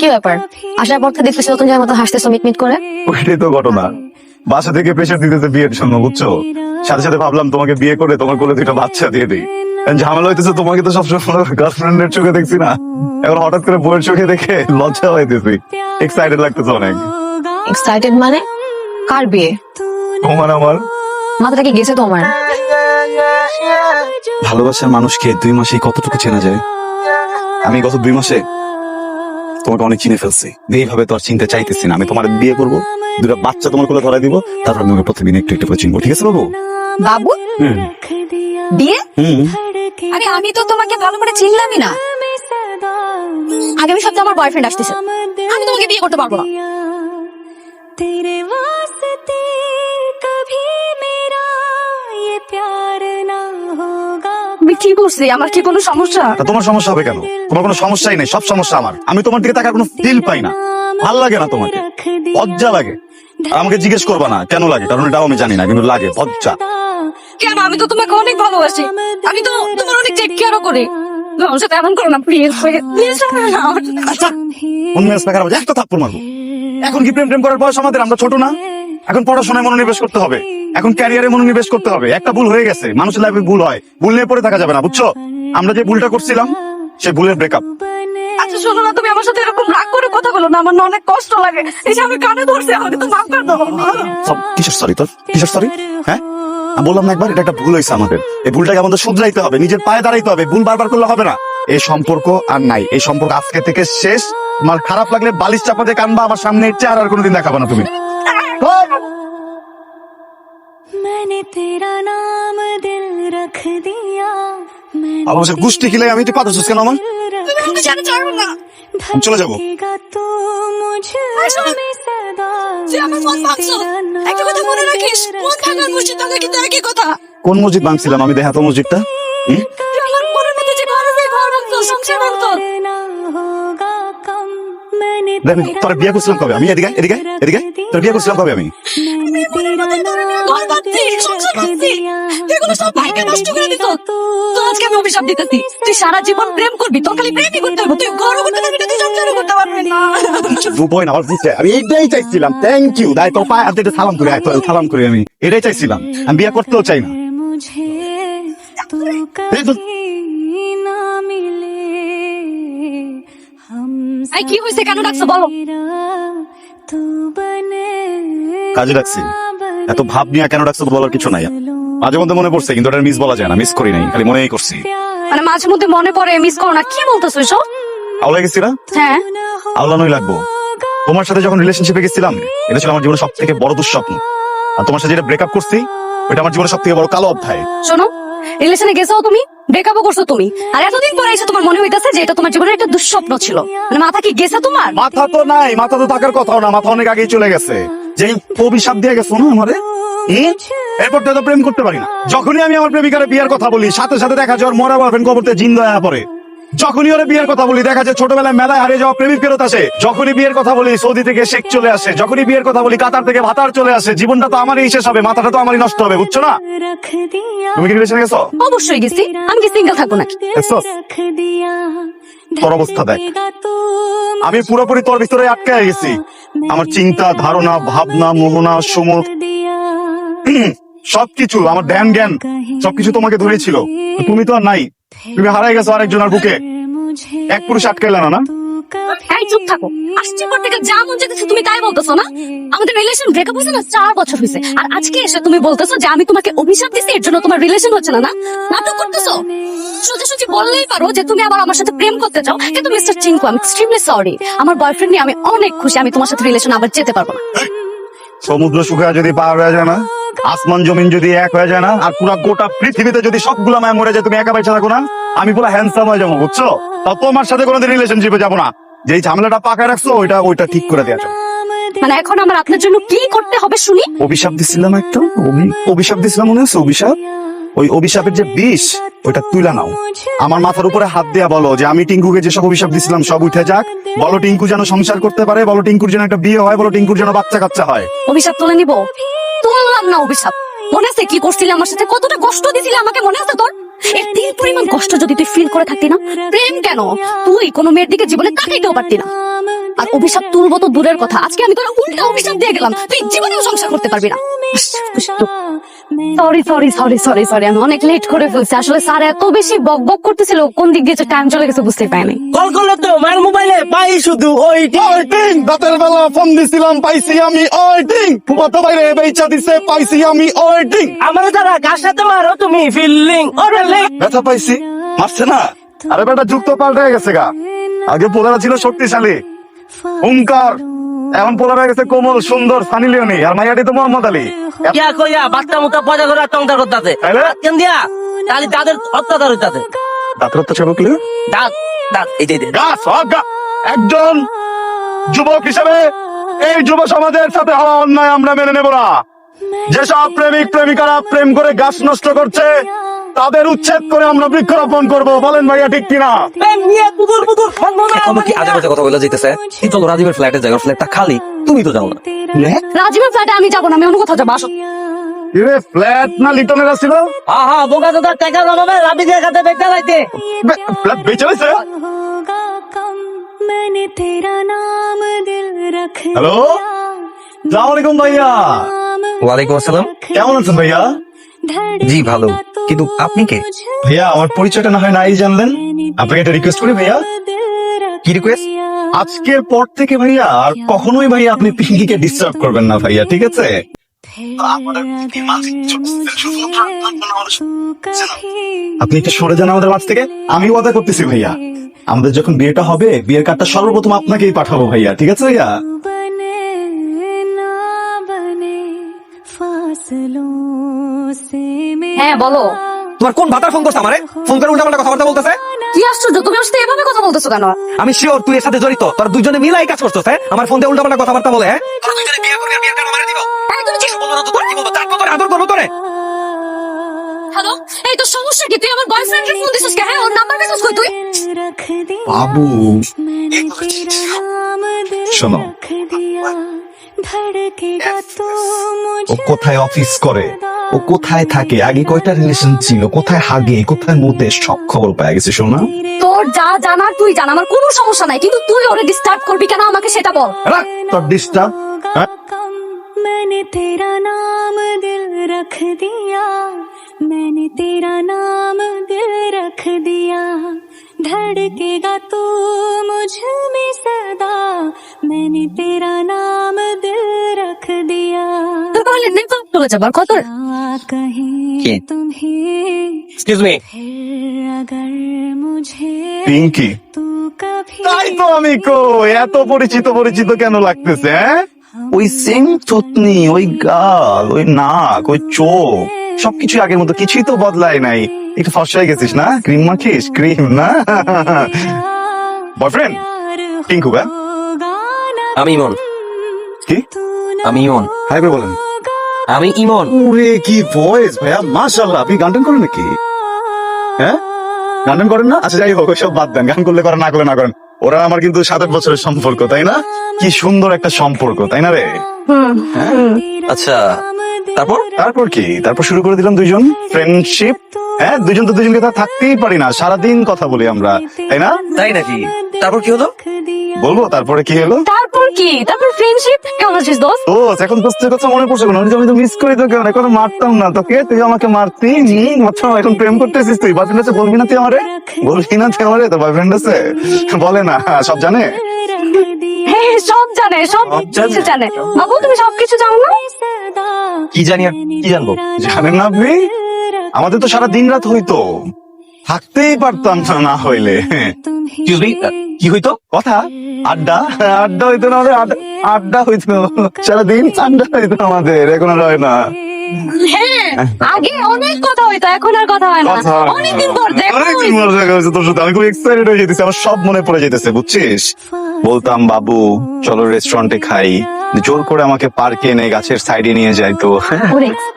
কি ব্যাপার? আসার পর থেকে দেখতেছি নতুন জায়গার মতো হাসতেছো মিটমিট করে। ওইটাই তো ঘটনা। বাসা থেকে প্রেশার দিতেছে বিয়ের জন্য বুঝছ? সাথে সাথে ভাবলাম তোমাকে বিয়ে করে তোমার কোলে দুইটা বাচ্চা দিয়ে দিই। ঝামেলা হইতেছে তোমাকে তো সবসময় গার্লফ্রেন্ডের চোখে দেখছি না। এখন হঠাৎ করে বইয়ের চোখে দেখে লজ্জা হইতেছি এক্সাইটেড লাগতেছে অনেক। এক্সাইটেড মানে? কার বিয়ে? তোমার আমার। মাথাটা কি গেছে তোমার? ভালোবাসার মানুষকে দুই মাসে কতটুকু চেনা যায়? আমি গত দুই মাসে তোমাকে অনেক চিনে ফেলছি। এইভাবে তো আর চিনতে চাইতেছি না। আমি তোমার বিয়ে করব দুটা বাচ্চা তোমার কোলে ধরাই দিব তারপর আমি তোমাকে প্রতিদিন একটু একটু করে চিনবো। ঠিক আছে বাবু? বাবু? বিয়ে? আরে আমি তো তোমাকে ভালো করে চিনলামই না। আগামী সপ্তাহে আমার বয়ফ্রেন্ড আসতেছে। আমি তোমাকে বিয়ে করতে পারব না। কি করছি? আমার কি কোনো সমস্যা? তা তোমার সমস্যা হবে কেন? তোমার কোনো সমস্যাই নেই সব সমস্যা আমার। আমি তোমার দিকে তাকার কোনো ফিল পাই না। ভালো লাগে না তোমাকে। লজ্জা লাগে। আর আমাকে জিজ্ঞেস করবা না কেন লাগে? কারণ এটাও আমি জানি না কিন্তু লাগে লজ্জা। কেন? আমি তো তোমাকে অনেক ভালোবাসি। আমি তো তোমার অনেক টেক কেয়ারও করি। আমার সাথে এমন করো না প্লিজ প্লিজ আচ্ছা অন্য থাপ্পড় মারবো। এখন কি প্রেম প্রেম করার বয়স আমাদের? আমরা ছোট না? এখন পড়াশোনায় মনোনিবেশ করতে হবে। এখন ক্যারিয়ারে মনোনিবেশ করতে হবে। একটা ভুল হয়ে গেছে। মানুষের লাইফে ভুল হয়। ভুল নিয়ে পড়ে থাকা যাবে না বুঝছ? আমরা যে ভুলটা করছিলাম সেই ভুলের ব্রেকআপ আচ্ছা শোনো না তুমি আমার সাথে এরকম রাগ করে কথা বলো না। আমার অনেক কষ্ট লাগে। এই যে আমি কানে ধরছি আমাকে তো মাফ করে দাও। কিসের সরি তোর? কিসের সরি হ্যাঁ? বললাম না একবার এটা একটা ভুল হয়েছে আমাদের। এই ভুলটাকে আমাদের শুধরাইতে হবে নিজের পায়ে দাঁড়াইতে হবে। ভুল বারবার করলে হবে না। এই সম্পর্ক আর নাই। এই সম্পর্ক আজকে থেকে শেষ। আমার খারাপ লাগলে বালিশ চাপাতে কানবা আমার সামনে চেহারা আর কোনোদিন দেখাবো না তুমি। मैंने तेरा नाम दिल रख दिया मैंने অবশ্য গুষ্টি খিলে আমি একটু কথা শুনছি কেন আমার আমি জানি ছাড়বো না আমি চলে যাবো धड़केगा तू मुझ में सदा তুই আমার ফোন ভাঙছো একটা কথা মনে রাখিস ফোন ভাঙার মসজিদ ভাঙা কিন্তু একই কথা কোন মসজিদ ভাঙছিলাম আমি দেখাতো মসজিদটা দেখ তোর বিয়ে করছিলাম কবে? আমি এদিকে এদিকে এদিকে তোর বিয়ে করছিলাম কবে আমি? সারা জীবন প্রেম করবি না আমি এটাই চাইছিলাম। থ্যাংক ইউ সালাম করে সালাম করে আমি। এটাই চাইছিলাম। আমি বিয়ে করতেও চাই না। আই কি কেন ডাকছো বলো? কাজে ডাকছি। এত ভাব নিয়ে কেন ডাকছো বলার কিছু নাই। মাঝে মধ্যে মনে পড়ছে কিন্তু মিস বলা যায় না মিস করি নাই খালি মনেই করছি। মানে মাঝে মধ্যে মনে পড়ে মিস করো না কি বলতেছো হ্যাঁ। আওলা গেছি না হ্যাঁ। লাগবো। তোমার সাথে যখন রিলেশনশিপে গেছিলাম এটা ছিল আমার জীবনের সব থেকে বড় দুঃস্বপ্ন। আর তোমার সাথে যেটা ব্রেকআপ করছি ওটা আমার জীবনের সব থেকে বড় কালো অধ্যায়। শোনো রিলেশনে গেছো তুমি? ব্রেকআপও করছ তুমি? আর এতদিন পরে এসে তোমার মনে হইতেছে যে এটা তোমার জীবনের একটা দুঃস্বপ্ন ছিল। মানে মাথা কি গেছে তোমার? মাথা তো নাই, মাথা তো থাকার কথাও না, মাথা অনেক আগেই চলে গেছে। যেই অভিশাপ দিয়ে গেছো না আমারে? এরপর তো প্রেম করতে পারি না। যখনই আমি আমার প্রেমিকার বিয়ার কথা বলি, সাথে সাথে দেখা যাওয়ার মরা বয়ফ্রেন্ড কবরতে জিন্দা পরে পড়ে। যখনই ওরা বিয়ের কথা বলি দেখা যায় ছোটবেলায় মেলায় হারিয়ে যাওয়া প্রেমিক ফেরত আসে। যখনই বিয়ের কথা বলি সৌদি থেকে শেখ চলে আসে। যখনই বিয়ের কথা বলি কাতার থেকে ভাতার চলে আসে। জীবনটা তো আমারই শেষ হবে মাথাটা তো আমারই নষ্ট হবে বুঝছ না? তুমি কি রিলেশনে গেছো? অবশ্যই গেছি। আমি কি সিঙ্গেল থাকব নাকি? তোর অবস্থা দেখ। আমি পুরোপুরি তোর ভিতরে আটকে গেছি। আমার চিন্তা ধারণা ভাবনা মোহনা সমুখ সবকিছু আমার ধ্যান জ্ঞান সবকিছু তোমাকে ধরেছিল। তুমি তো আর নাই। তুমি হারাই গেছো আরেকজনের বুকে। এক পুরুষ আটকে না না? চুপ থাকো। আসছি পর থেকে? যা মন চাইতেছে তুমি তাই বলতেছো না? আমাদের রিলেশন ব্রেকআপ হয়েছে না? চার বছর হয়েছে। আর আজকে এসে তুমি বলতেছো যে আমি তোমাকে অভিশাপ দিছি এর জন্য তোমার রিলেশন হচ্ছে না না? নাটক করতেছো? বললেই পারো যে তুমি আবার আমার সাথে প্রেম করতে চাও। কিন্তু মিস্টার চিঙ্কু আমি এক্সট্রিমলি সরি আমার বয়ফ্রেন্ড নিয়ে আমি অনেক খুশি আমি তোমার সাথে রিলেশন আবার যেতে পারব না। সমুদ্র শুকায় যদি পার হয়ে যায় না আসমান জমিন যদি এক হয়ে যায় না আর পুরো গোটা পৃথিবীতে যদি সবগুলো মায় মরে যায় তুমি একা বেঁচে থাকো না আমি পুরো হ্যান্ডসাম হয়ে যাব বুঝছ? তত তোমার সাথে কোনোদিন রিলেশনশিপে যাব না। যে ঝামেলাটা পাকা রাখছো ওইটা ওইটা ঠিক করে দেওয়া যাবে। মানে এখন আমার আপনার জন্য কি করতে হবে শুনি? অভিশাপ দিছিলাম একটা? অভিশাপ দিছিলাম মনে হচ্ছে অভিশাপ? ওই অভিশাপের যে বিষ, ওইটা তুলা নাও। আমার মাথার উপরে হাত দেয়া বলো যে আমি টিঙ্কুকে যেসব অভিশাপ দিছিলাম, সব উঠে যাক। বলো টিঙ্কু যেন সংসার করতে পারে, বলো টিঙ্কুর যেন একটা বিয়ে হয়, বলো টিঙ্কুর যেন বাচ্চা কাচ্চা হয়। অভিশাপ তুলে নিব? তুললাম না অভিশাপ। মনে আছে কি করছিলে আমার সাথে? কতটা কষ্ট দিছিলে আমাকে, মনে আছে তোর? এর তিন পরিমাণ কষ্ট যদি তুই ফিল করে থাকতি না, প্রেম কেন? তুই কোনো মেয়ের দিকে জীবনে তাকাইতেও পারতি না। আর অভিশাপ তুলবো তো দূরের কথা। আজকে আমি তোর উল্টা অভিশাপ দিয়ে গেলাম। তুই জীবনেও সংসার করতে পারবি না। Sorry sorry sorry sorry sorry আমি অনেক লেট করে ফেলছি। আসলে স্যার এত বেশি বক বক করতেছিল কোন দিক দিয়ে টাইম চলে গেছে বুঝতে পারিনি। কল করলে তো মায়ের মোবাইলে পাই শুধু ওই টিং। রাতের বেলা ফোন দিছিলাম পাইছি আমি ওই টিং। ফুমাতো বাইরে বেচা দিছে পাইছি আমি ওই টিং। আমার দ্বারা কার সাথে মারো তুমি ফিলিং ওরে ব্যথা পাইছি। মারছে না। আরে বেটা যুক্ত পাল্টে গেছে গা। আগে পোলারা ছিল শক্তিশালী। হুঙ্কার পোলারা গেছে কোমল সুন্দর সানি লিওনি আর মাইয়াটি তো মোহাম্মদ আলী। ইয়া কইয়া বাচ্চা পয়দা করে টংটা করতাছে। তাইলে? কেন দিয়া তাহলে অত্যাচার হইতাছে। ছবি দাঁত দাঁত এই যে গাছ একজন যুবক হিসেবে এই যুব সমাজের সাথে হওয়া অন্যায় আমরা মেনে নেব না। যেসব প্রেমিক প্রেমিকারা প্রেম করে গাছ নষ্ট করছে তাদের উচ্ছেদ করে আমরা বৃক্ষরোপণ করব। বলেন ভাইয়া ঠিক কিনা? কথা বলে যেতেছে চলো রাজীবের ফ্ল্যাটটা খালি তুমি তো যাও না। রাজীবের ফ্ল্যাটে আমি যাব না আমি অন্য কোথাও যাব আসো। আহা বোকা হ্যালো? আলাইকুম ভাইয়া। ওয়ালাইকুম আসসালাম। কেমন আছেন ভাইয়া? জি ভালো। কিন্তু আপনি কে? ভাইয়া আমার পরিচয়টা না হয় নাই জানলেন? আপনাকে একটা রিকোয়েস্ট করি ভাইয়া। কি রিকোয়েস্ট আজকের পর থেকে ভাইয়া আর কখনোই ভাইয়া আপনি পিঙ্কিকে ডিস্টার্ব করবেন না ভাইয়া ঠিক আছে? আপনি একটু সরে যান আমাদের মাঝ থেকে। আমি ওয়াদা করতেছি ভাইয়া। আমাদের যখন বিয়েটা হবে বিয়ের কার্ডটা সর্বপ্রথম আপনাকেই পাঠাবো ভাইয়া ঠিক আছে ভাইয়া? হ্যাঁ বলো। তোমার কোন ভাতার ফোন করছে আমারে? ফোন করে উল্টা উল্টাপাল্টা কথাবার্তা বলতেছে? কি আশ্চর্য তুমি আমার এভাবে কথা বলতেছো কেন? আমি শিওর তুই এর সাথে জড়িত। তোর দুজনে মিলে এই কাজ করছস হ্যাঁ? আমার ফোন দিয়ে উল্টা উল্টাপাল্টা কথাবার্তা বলে হ্যাঁ? তোরা দুজনে বিয়ে করবি আর বিয়ের কারণ দিব আরে তুমি কি বলব তো তোর কি বলব? তার তোর আদর করব তোরে। হ্যালো? এই তো সমস্যা কি? তুই আমার বয়ফ্রেন্ডের ফোন দিছস কে? হ্যাঁ ওর নাম্বার মেসেজ কই তুই? বাবু। শোনো। ও কোথায় অফিস করে? ও কোথায় থাকে আগে কয়টা রিলেশন ছিল কোথায় হাগে কোথায় মতে সব খবর পাওয়া গেছে শোনা তোর যা জানার তুই জান আমার কোনো সমস্যা নাই কিন্তু তুই ওরে ডিস্টার্ব করবি কেন আমাকে সেটা বল রাখ তোর ডিস্টার্ব होगा कम मैंने तेरा नाम दिल रख दिया मैंने तेरा नाम दिल रख दिया धड़केगा तू मुझ में सदा मैंने तेरा नाम दिल रख दिया তোর তাহলে নেপাল চলে যাবার কত क्या कहीं क्या? तुम्हें এক্সকিউজ মি फिर अगर मुझे পিঙ্কি तू कभी তাই তো আমি কো এত পরিচিত পরিচিত কেন লাগতেছে হ্যাঁ ওই সেম থুতনি ওই গাল ওই নাক ওই চোখ সবকিছু আগের মতো কিছুই তো বদলায় নাই। একটু ফর্সা হয়ে গেছিস না? ক্রিম মাখিস? ক্রিম না? বয়ফ্রেন্ড টিঙ্কু গা আমি ইমন। কি? আমি ইমন। হাই করে বলেন। আমি ইমন। ওরে কি ভয়েস ভাইয়া? মাশাআল্লাহ আপনি গান টান করেন নাকি? হ্যাঁ? গান টান করেন না? আচ্ছা যাই হোক সব বাদ দেন। গান করলে করেন না করলে না করেন। ওরা আমার কিন্তু সাত আট বছরের সম্পর্ক তাই না? কি সুন্দর একটা সম্পর্ক তাই না রে? আচ্ছা তারপর? তারপর কি? তারপর শুরু করে দিলাম দুইজন ফ্রেন্ডশিপ হ্যাঁ দুজন তো দুজনকে তো থাকতেই পারি না। সারাদিন কথা বলি আমরা তাই না? তাই নাকি? তারপর কি হলো? বলব তারপরে কি হলো? তারপর কি? তারপর ফ্রেন্ডশিপ কেমন আছিস দোস্ত? ও এখন দোস্তের কথা মনে পড়ছে আমি তো মিস করি তোকে অনেক কথা মারতাম না তোকে। তুই আমাকে মারতি নি আচ্ছা এখন প্রেম করতেছিস তুই। বয়ফ্রেন্ড আছে বলবি না তুই আমারে? বলবি না তুই আমারে? তো বয়ফ্রেন্ড আছে? বলে না সব জানে? হ্যাঁ, হ্যাঁ, সব জানে সব কিছু জানে। বাবু তুমি জানো না? কি জানি কি জানব? জানেন না আপনি? আমাদের তো সারা দিন রাত হইতো। থাকতেই পারতাম না হইলে। কি হইতো? কথা? আড্ডা? আড্ডা হইতো না আমাদের আড্ডা- হইতো। সারাদিন আড্ডা হইতো আমাদের এখন আর হয় না। আগে অনেক কথা হইতো এখন আর কথা হয় না। কথা না। অনেকদিন পর দেখা অনেকদিন পর দেখা হয়েছে তোর সাথে। আমি খুব এক্সাইটেড হয়ে যেতেছি আমার সব মনে পড়ে যেতেছে বুঝছিস? বলতাম বাবু চলো রেস্টুরেন্টে খাই। জোর করে আমাকে পার্কে এনে গাছের সাইডে নিয়ে যায় তো।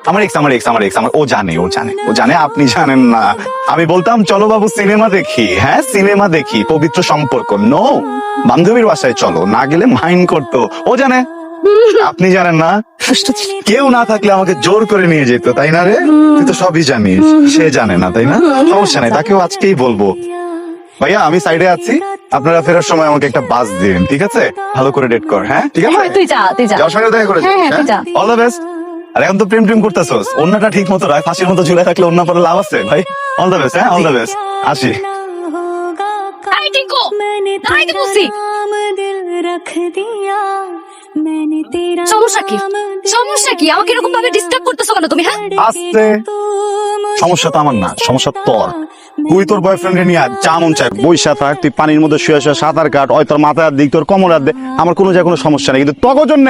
আমার এক্স আমার এক্স আমার এক্স আমার ও জানে ও জানে ও জানে আপনি জানেন না। আমি বলতাম চলো বাবু সিনেমা দেখি। হ্যাঁ সিনেমা দেখি পবিত্র সম্পর্ক। নো বান্ধবীর বাসায় চলো না গেলে মাইন্ড করতো। ও জানে আপনি জানেন না। কেউ না থাকলে আমাকে জোর করে নিয়ে যেত তাই না রে? তুই তো সবই জানিস সে জানে না তাই না? সমস্যা নেই তাকেও আজকেই বলব। ভাইয়া আমি সাইডে আছি আপনারা ফেরার সময় আমাকে একটা বাস দিন ঠিক আছে ভালো করে ডেট কর হ্যাঁ ঠিক আছে হ্যাঁ তুই যা তুই যা যাওয়ার সঙ্গে দেখা করে হ্যাঁ, হ্যাঁ, তুই যা। অল দ্য বেস্ট আর এখন তো প্রেম প্রেম করতেছস অন্যটা ঠিক মতো রাখ ফাঁসির মতো ঝুলে থাকলে অন্য পরে লাভ আছে ভাই অল দ্য বেস্ট হ্যাঁ অল দ্য বেস্ট আসি होगा এই টিঙ্কু मैंने দাঁড়াইতে तेरा বলছি नाम दिल रख दिया मैंने तेरा সমস্যা কি? সমস্যা কি? আমাকে এরকম ভাবে ডিস্টার্ব করতেছো কেন তুমি হ্যাঁ? আস্তে। সমস্যা তো আমার না সমস্যা তোর। তুই তোর বয়ফ্রেন্ডে নিয়ে চা মন চাই বৈশা থাক তুই পানির মধ্যে শুয়ে শুয়ে সাঁতার কাট ওই তোর মাথার দিক তোর কোমর দে আমার কোনো যা কোনো সমস্যা নেই। কিন্তু তখন জন্য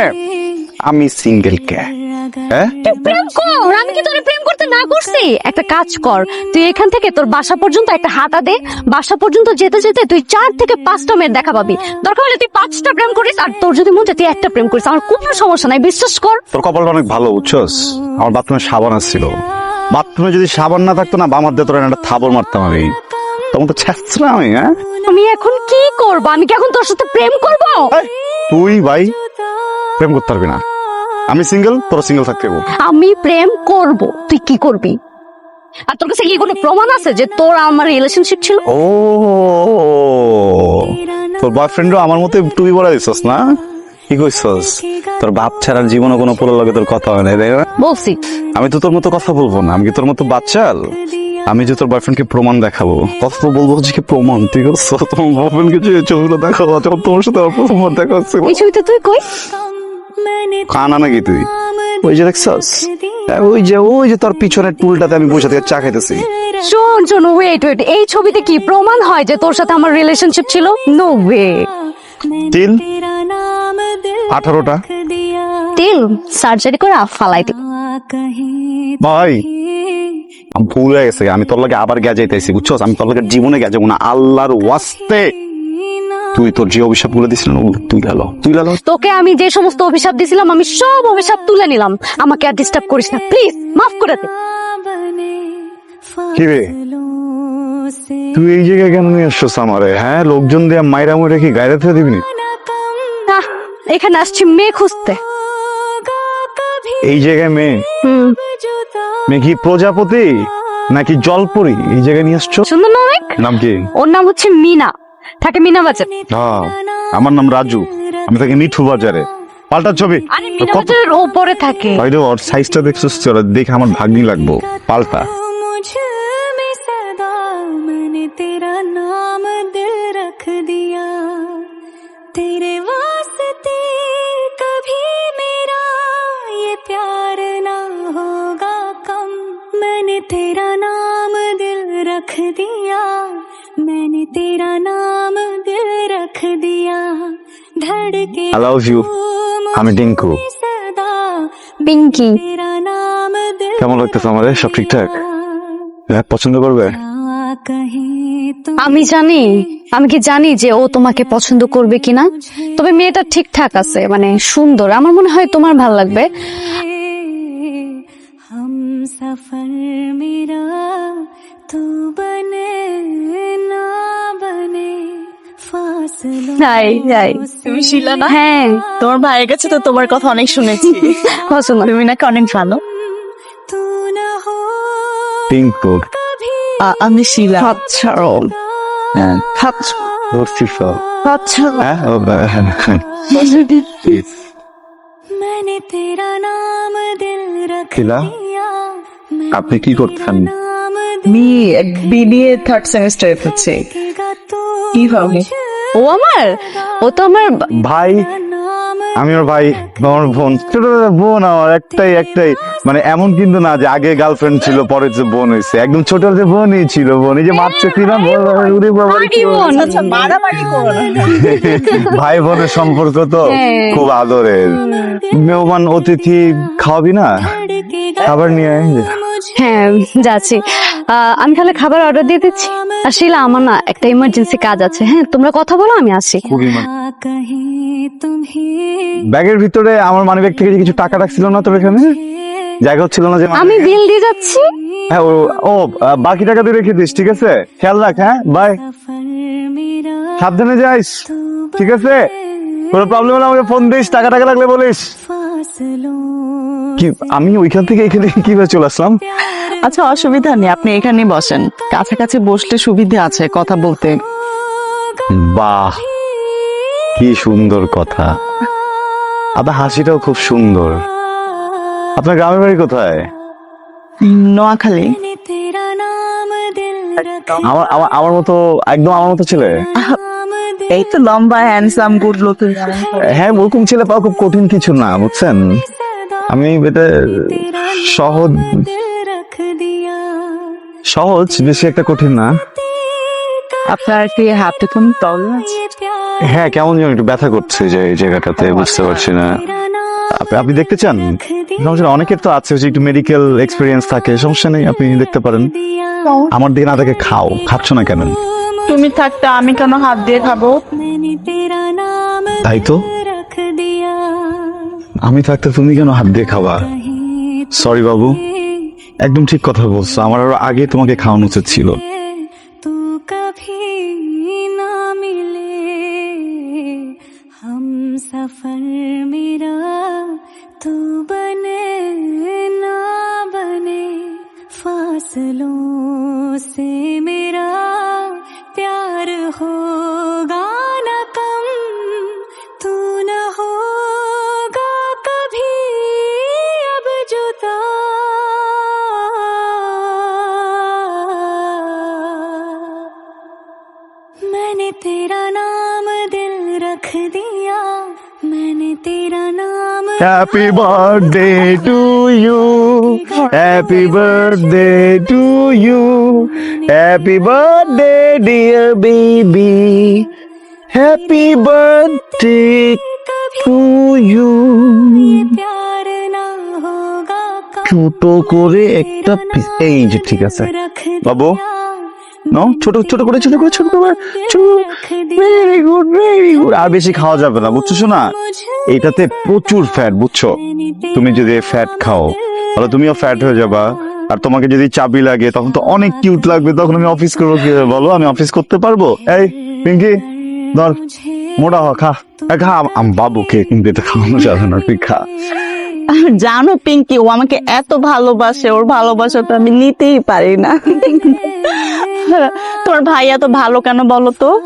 আমি সিঙ্গেল কে। প্রেম কর! আমি কি তোরে প্রেম করতে না করছি? একটা কাজ কর তুই এখান থেকে তোর বাসা পর্যন্ত একটা হাঁটা দে বাসা পর্যন্ত যেতে যেতে তুই চার থেকে পাঁচটা মেয়ের দেখা পাবি। দরকার হলে তুই পাঁচটা প্রেম করিস আর তোর যদি মন চায় তুই একটা প্রেম করিস। আমার কোনো সমস্যা নাই বিশ্বাস কর। তোর কপালটা অনেক ভালো বুঝছস? আমার বাথরুমে সাবান আসছিল। বাথরুমে যদি সাবান না থাকতো না বামার দিয়ে তোর একটা থাবর মারতাম আমি। তখন তো আমি হ্যাঁ? আমি এখন কি করব? আমি কি এখন তোর সাথে প্রেম করব? তুই ভাই প্রেম করতে পারবি না। আমি সিঙ্গেল তোর সিঙ্গেল থাকতে। আমি প্রেম করব। তুই কি করবি? আর তোর কাছে কি কোনো প্রমাণ আছে যে তোর আর আমার রিলেশনশিপ ছিল? ও তোর বয়ফ্রেন্ডও আমার মতো টুপি পরা দিছস না? কি কইছস? তোর বাপ ছাড়ার জীবনে কোনো পুরো লগে তোর কথা হয় না তাই না? বলছি। আমি তো তোর মতো কথা বলব না। আমি কি তোর মতো বাচ্চাল? আমি যে তোর বয়ফ্রেন্ডকে প্রমাণ দেখাবো। কথা তো বলব যে কি প্রমাণ ঠিক আছে? তোমার বয়ফ্রেন্ডকে যে ছবিগুলো দেখাবো তোমার সাথে আমার প্রথমবার দেখা হচ্ছে। এই ছবিতে তুই কই? খানা নাকি তুই? ওই যে দেখছস? হ্যাঁ, ওই যে ওই যে তোর পিছনের টুলটাতে আমি বসে থেকে চা খাইতেছি। শোন শোন ওয়েট ওয়েট এই ছবিতে কি প্রমাণ হয় যে তোর সাথে আমার রিলেশনশিপ ছিল? নো ওয়ে তিল? আঠারোটা। তিল সার্জারি করে ফালাই দিল ভাই ভুল হয়ে গেছে। আমি তোর লাগে আবার গ্যাজাইতেছি বুঝছস? আমি তোর লাগে জীবনে গেজাবো না। আল্লাহর ওয়াস্তে। তুই তোর যে অভিশাপগুলো দিছিলাম ওগুলো তুই লালো তুই লালো তোকে আমি যে সমস্ত অভিশাপ দিছিলাম আমি সব অভিশাপ তুলে নিলাম। আমাকে আর ডিস্টার্ব করিস না। প্লিজ মাফ করে দে। কি রে? তুই এই জায়গায় কেন নিয়ে আসছো আমারে হ্যাঁ? লোকজন দিয়ে মাইরা মইরা কি গায়ে থেকে দিবি না? এখানে আসছি মেয়ে খুঁজতে। এই জায়গায় মেয়ে? মেয়ে কি প্রজাপতি? নাকি জলপুরি? এই জায়গায় নিয়ে আসছো? সুন্দর নাম কি? ওর নাম হচ্ছে মিনা। থাকে মিনা বাজার। না আমার নাম রাজু। আমি থাকি মিঠু বাজারে। পাল্টা ছবি। আরে মিনা কত বাজারের ওপরে থাকে। ভাই রে, ওর সাইজটা দেখছিস তোরা দেখ দেখে আমার ভাগ্নি লাগবো। পাল্টা। আই লাভ ইউ আমি ডিঙ্কু পিঙ্কি কেমন লাগতেছে আমাদের? সব ঠিকঠাক? হ্যাঁ পছন্দ করবে? আমি জানি আমি কি জানি যে ও তোমাকে পছন্দ করবে কিনা? তবে মেয়েটা ঠিকঠাক আছে মানে সুন্দর। আমার মনে হয় তোমার ভালো লাগবে। সফর মেরা তু বনে না বনে बने फासलों হাই হাই তুমি শিলা না হ্যাঁ তোমার ভাইয়ের কাছে তো তোমার কথা অনেক শুনেছি পছন্দ তুমি নাকি অনেক ভালো तू न हो টিঙ্কু कभी আ- আমি শিলা আচ্ছা হ্যাঁ আচ্ছা ধরছি সব আচ্ছা হ্যাঁ ও, বা- হ্যাঁ, হ্যাঁ। मैंने तेरा नाम दिल रख শিলা दिया मैं আপনি কি করছেন नाम আমি বিবিএ থার্ড সেমিস্টারে পড়ছি देगा तू কি হবে? ও আমার? ও তো আমার ভাই আমি ওর ভাই আমার বোন বোন আমার একটাই একটাই। মানে এমন কিন্তু না যে আগে গার্লফ্রেন্ড ছিল পরে যে বোন হয়েছে। একদম বোনই ছিল বোন। এই যে মারছে কিনা উড়ে বাবা ভাই বোনের সম্পর্ক তো হ্যাঁ। খুব আদরের। মেহমান অতিথি খাওয়াবি না? খাবার নিয়ে হ্যাঁ যাচ্ছি। আমি তাহলে খাবার অর্ডার দিয়ে দিচ্ছি। আর শিলা আমার না একটা ইমার্জেন্সি কাজ আছে। হ্যাঁ তোমরা কথা বলো আমি আসি। মানে- ব্যাগের ভিতরে আমার মানিব্যাগ থেকে কিছু টাকা রাখছিল না তোর এখানে? জায়গা হচ্ছিল না যে আমি বিল দিয়ে যাচ্ছি। হ্যাঁ ও ও বাকি টাকা তুই রেখে দিস ঠিক আছে? খেয়াল রাখ হ্যাঁ? বাই। সাবধানে যাইস ঠিক আছে? কোনো প্রবলেম হলে আমাকে ফোন দিস টাকা টাকা লাগলে বলিস। কি আমি ওইখান থেকে এখানে কীভাবে চলে আসলাম? আচ্ছা অসুবিধা নেই আপনি এখানেই বসেন। কাছাকাছি বসলে সুবিধে আছে কথা বলতে। বাহ কি সুন্দর কথা। আপনার হাসিটাও খুব সুন্দর। আপনার গ্রামের বাড়ি কোথায়? নোয়াখালী। আমার আমার আমার মতো একদম আমার মতো ছেলে? এই তো লম্বা হ্যান্ডসাম গুড লোক হ্যাঁ ওরকম ছেলে পাওয়া খুব কঠিন কিছু না বুঝছেন? আমি এটা সহজ সহজ বেশি একটা কঠিন না। আপনার কি হাতে কোন তল আছে? হ্যাঁ কেমন যেন একটু ব্যথা করছে যে এই জায়গাটাতে আচ্ছা। বুঝতে পারছি না। আপনি দেখতে চান? অনেকের তো আছে যে একটু মেডিকেল এক্সপিরিয়েন্স থাকে সমস্যা নেই আপনি দেখতে পারেন। আমার দিন আদাকে খাও খাচ্ছ না কেন? তুমি থাকতে আমি কেন হাত দিয়ে খাব? তাই তো? আমি থাকতে তুমি কেন হাত দিয়ে খাবা সরি বাবু, একদম ঠিক কথা বলছো। আমার আরও আগে তোমাকে খাওয়ানো উচিত ছিল। मैंने तेरा नाम दिल रख दिया मैंने तेरा नाम happy birthday to you happy birthday to you happy birthday dear baby happy birthday to you प्यार ना होगा कब ছোট করে একটা piece- এই যে ঠিক আছে रख বাবু নো ছোট ছোট করে ছোট করে ছোট করে। ভেরি গুড ভেরি গুড আর বেশি খাওয়া যাবে না, বুঝছ না? এটাতে প্রচুর ফ্যাট বুঝছ? তুমি যদি ফ্যাট খাও, তাহলে তুমিও ফ্যাট হয়ে যাবা। আর তোমাকে যদি চাবি লাগে, তখন তো অনেক কিউট লাগবে। তখন আমি অফিস করব কি বলো, আমি অফিস করতে পারব? এই, পিঙ্কি, ধর মোটা হ, খা। খা বাবুকে কিন্তু এটা খাওয়ানো যাবে না, তুই খা। জানো পিঙ্কি ও আমাকে এত ভালোবাসে ওর ভালোবাসা তো আমি নিতেই পারি না। তোমার ভাই এত ভালো কেন বলো তো?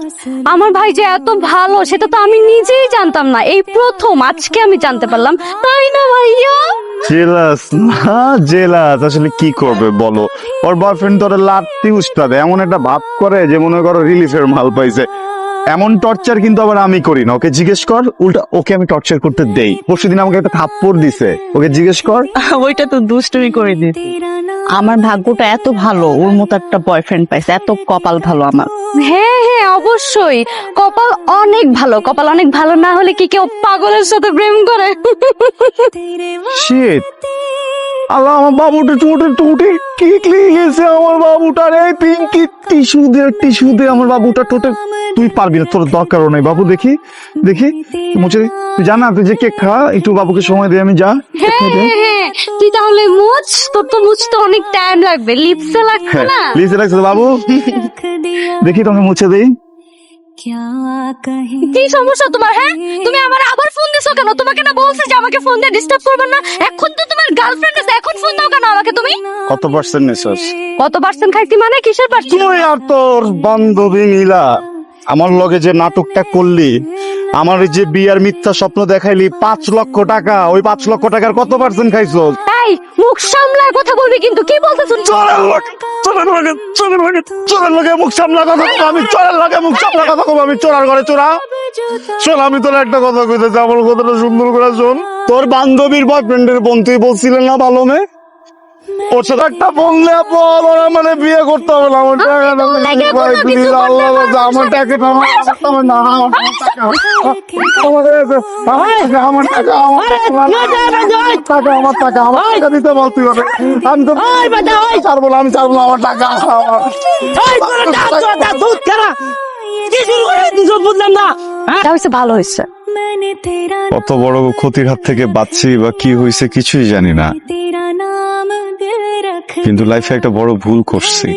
আমার ভাই যে এত ভালো সেটা তো আমি নিজেই জানতাম না। এই প্রথম আজকে আমি জানতে পারলাম। তাই না ভাইয়া? জেলাস না জেলাস আসলে কি করবে বলো? ওর বয়ফ্রেন্ড তোর লাত্তি উস্তাদে এমন একটা ভাব করে যে মনে করো রিলিফের মাল পাইছে। এমন টর্চার কিন্তু আবার আমি করি না। ওকে জিজ্ঞেস কর উল্টা ওকে আমি টর্চার করতে দেই। পরশুদিন আমাকে একটা থাপ্পড় দিছে। ওকে জিজ্ঞেস কর। ওইটা তো দুষ্টুমি করে দিছে আমার ভাগ্যটা এত ভালো ওর মতো একটা বয়ফ্রেন্ড পাইছে এত কপাল ভালো আমার। হ্যাঁ হ্যাঁ অবশ্যই। কপাল অনেক ভালো কপাল অনেক ভালো না হলে কি কেউ পাগলের সাথে প্রেম করে? শিট আল্লাহ আমার বাবুটা চোটে টোটে কেকলে গেছে আমার বাবুটা এই পিঙ্কি টিস্যু দে টিস্যু দে আমার বাবুটা টোটে। তুই পারবি না তোর দরকারও নাই। বাবু দেখি দেখি মুছে দে তুই জানা তুই যে কেক খা একটু বাবুকে সময় দে আমি যা হ্যাঁ, হ্যাঁ, হ্যাঁ, তুই তাহলে মুছ তোর তো মুছতে অনেক টাইম লাগবে। লিপসে লাগছে না? লিপসে লাগছে বাবু। দেখি তোকে মুছে দেই। কি সমস্যা তোমার হ্যাঁ? তুমি আমার আবার ফোন দিছো কেন? তোমাকে না বলছি যে আমাকে ফোন দিয়ে ডিস্টার্ব করবে না। এখন তো তোমার গার্লফ্রেন্ড আছে এখন ফোন দাও কেন আমাকে তুমি? কত পার্সেন্ট নিছস কত পার্সেন্ট খাইছি মানে? কিসের পার্সেন্ট তুই আর তোর বান্ধবী মিলা? আমার লগে যে নাটকটা করলি আমার যে বিয়ার মিথ্যা স্বপ্ন দেখাইলি পাঁচ লক্ষ টাকা ওই পাঁচ লক্ষ টাকার কত পার্সেন্ট খাইছো? এই, মুখ সামলার কথা বলবি কিন্তু, কি বলতেছ চোরের লোক চোরের লগে চোরের লগে চোরের লগে মুখ সামলা কথা কব, আমি চোরের লগে মুখ সামলা কথা কব, আমি চোরার ঘরে চোরা। শোন, আমি তোর একটা কথা কইতেছি আমার কথাটা সুন্দর করে শোন। তোর বান্ধবীর বয়ফ্রেন্ডের বোন তুই বলছিলেন না, ভালো মেয়ে? টাকা আমি তো আমি আমার টাকা ভালো হয়েছে। কত বড় ক্ষতির হাত থেকে বাঁচছি বা কি হয়েছে কিছুই জানি না। কিন্তু লাইফে একটা বড় ভুল করছি।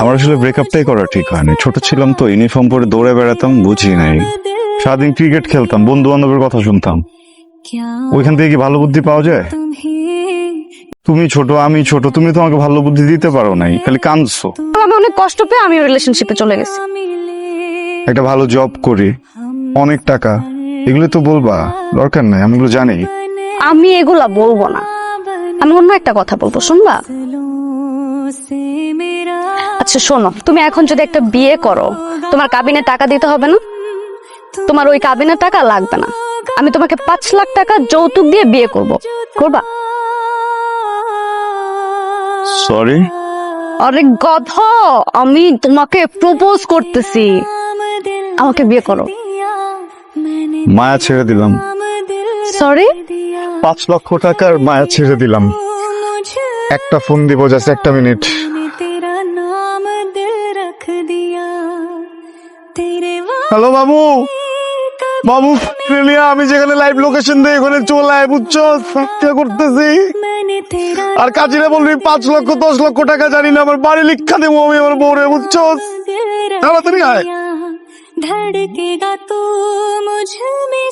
আমার আসলে ব্রেকআপটাই করা ঠিক হয়নি। ছোট ছিলাম তো ইউনিফর্ম পরে দৌড়ে বেড়াতাম বুঝি নাই। সারাদিন ক্রিকেট খেলতাম বন্ধু বান্ধবের কথা শুনতাম। ওইখান থেকে কি ভালো বুদ্ধি পাওয়া যায়? তুমি ছোট আমি ছোট তুমি তো আমাকে ভালো বুদ্ধি দিতে পারো নাই খালি কাঁদছো। আমি অনেক কষ্ট পেয়ে আমি রিলেশনশিপে চলে গেছি। একটা ভালো জব করি অনেক টাকা এগুলো তো বলবা দরকার নাই আমি এগুলো জানি। আমি এগুলা বলব না। আমি অন্য একটা কথা বলব শুনবা? আচ্ছা শোনো তুমি এখন যদি একটা বিয়ে করো তোমার কাবিনে টাকা দিতে হবে না? তোমার ওই কাবিনে টাকা লাগবে না। আমি তোমাকে পাঁচ লাখ টাকা যৌতুক দিয়ে বিয়ে করব। করবা? সরি আরে গধ আমি তোমাকে প্রপোজ করতেছি। আমাকে বিয়ে করো। মায়া ছেড়ে দিলাম। সরি পাঁচ লক্ষ টাকার মায়া ছেড়ে দিলাম मुझे একটা ফোন দিব জাস্ট একটা মিনিট मैंने तेरा नाम दिल रख दिया तेरे হ্যালো বাবু বাবু প্রেমিয়া আমি যেখানে লাইভ লোকেশন দিয়ে ওখানে চলে আয় বুঝছো চেষ্টা করতেছি मैंने तेरा আর কাজিরে বলবি পাঁচ লক্ষ দশ লক্ষ টাকা জানি না আমার বাড়ি লিখা দেবো আমি আমার বউরে বুঝছো दिल रख তাড়াতাড়ি আয় दिया धड़केगा तू मुझ में